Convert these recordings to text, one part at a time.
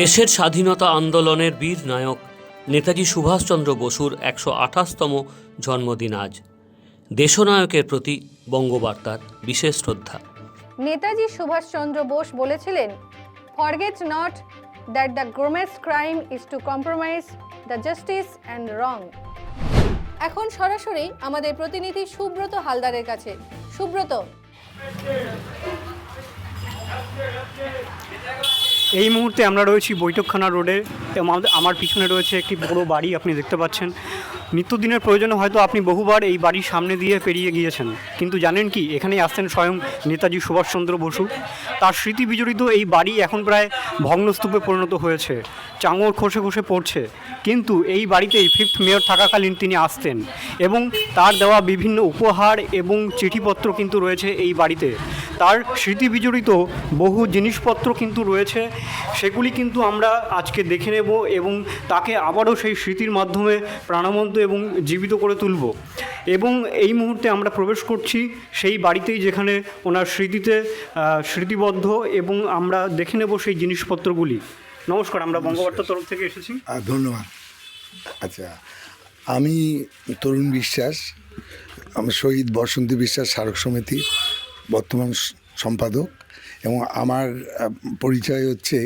দেশের স্বাধীনতা আন্দোলনের বীর নায়ক নেতাজি সুভাষচন্দ্র বসুর একশো আঠাশতম জন্মদিন আজ। দেশনায়কের প্রতি বঙ্গবার্তার বিশেষ শ্রদ্ধা। নেতাজি সুভাষচন্দ্র বোস বলেছিলেন forget not that the grossest crime is to compromise the justice and wrong এখন সরাসরি আমাদের প্রতিনিধি সুব্রত হালদারের কাছে। সুব্রত। এই মুহূর্তে আমরা রয়েছি বৈঠকখানা রোডে। আমার পিছনে রয়েছে একটি বড় বাড়ি, আপনি দেখতে পাচ্ছেন। নিত্যদিনের প্রয়োজনে হয়তো আপনি বহুবার এই বাড়ির সামনে দিয়ে পেরিয়ে গিয়েছেন। কিন্তু জানেন কি, এখানেই আসতেন স্বয়ং নেতাজি সুভাষচন্দ্র বসু। তার স্মৃতি বিজড়িত এই বাড়ি এখন প্রায় ভগ্নস্তূপে পরিণত হয়েছে। চাঙর খসে খসে পড়ছে। কিন্তু এই বাড়িতেই ফিফথ মেয়র থাকাকালীন তিনি আসতেন। এবং তার দেওয়া বিভিন্ন উপহার এবং চিঠিপত্র কিন্তু রয়েছে এই বাড়িতে। তার স্মৃতি বিজড়িত বহু জিনিসপত্র কিন্তু রয়েছে সেগুলি কিন্তু আমরা আজকে দেখে নেব এবং তাকে আবারও সেই স্মৃতির মাধ্যমে প্রাণবন্ত এবং জীবিত করে তুলব। এবং এই মুহূর্তে আমরা প্রবেশ করছি সেই বাড়িতেই যেখানে ওনার স্মৃতিতে স্মৃতিবদ্ধ এবং আমরা দেখে নেব সেই জিনিসপত্রগুলি। নমস্কার আমরা বঙ্গবার্তার তরফ থেকে এসেছি। ধন্যবাদ। আচ্ছা আমি তরুণ বিশ্বাস আমি শহীদ বসন্তী বিশ্বাস স্মারক সমিতি বর্তমান সম্পাদক এবং আমার পরিচয় হচ্ছে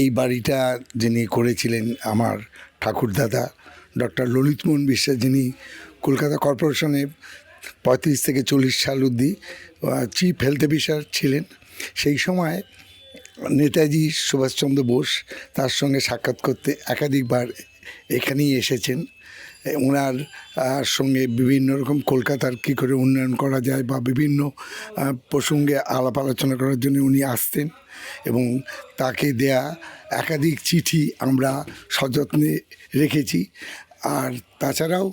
এই বাড়িটা যিনি করেছিলেন আমার ঠাকুরদাদা ডক্টর ললিতমোহন বিশ্বাস, যিনি কলকাতা কর্পোরেশনে পঁয়ত্রিশ থেকে চল্লিশ সাল অবধি চিফ হেলথ অফিসার ছিলেন। সেই সময় নেতাজি সুভাষচন্দ্র বোস তার সঙ্গে সাক্ষাৎ করতে একাধিকবার এখানেই এসেছেন। ওনার সঙ্গে বিভিন্ন রকম কলকাতার কী করে উন্নয়ন করা যায় বা বিভিন্ন প্রসঙ্গে আলাপ আলোচনা করার জন্য উনি আসতেন এবং তাকে দেয়া একাধিক চিঠি আমরা সযত্নে রেখেছি। আর তাছাড়াও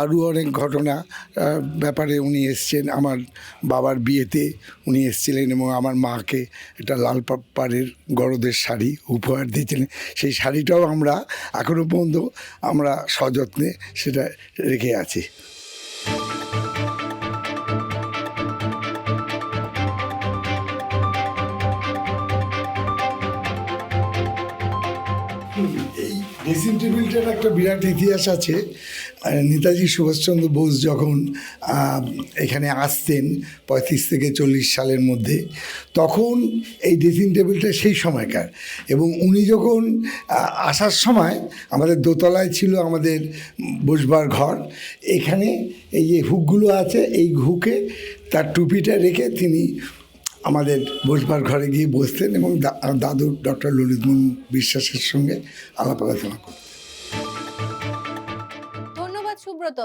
আরও অনেক ঘটনা ব্যাপারে উনি এসছেন আমার বাবার বিয়েতে। উনি এসছিলেন এবং আমার মাকে একটা লাল পাড়ের গরদের শাড়ি উপহার দিয়েছিলেন। সেই শাড়িটাও আমরা এখনও পর্যন্ত আমরা সযত্নে সেটা রেখে আছি। ড্রেসিং টেবিলটার একটা বিরাট ইতিহাস আছে। নেতাজি সুভাষচন্দ্র বোস যখন এখানে আসতেন পঁয়ত্রিশ থেকে চল্লিশ সালের মধ্যে, তখন এই ড্রেসিং টেবিলটা সেই সময়কার। এবং উনি যখন আসার সময় আমাদের দোতলায় ছিল আমাদের বসবার ঘর, এখানে এই যে হুকগুলো আছে, এই হুকে তার টুপিটা রেখে তিনি আমাদের বসবার ঘরে গিয়ে বসতেন এবং দাদু ডক্টর ললিতমোহন বিশ্বাসের সঙ্গে আলাপ আলোচনা করতেন। ধন্যবাদ সুব্রত।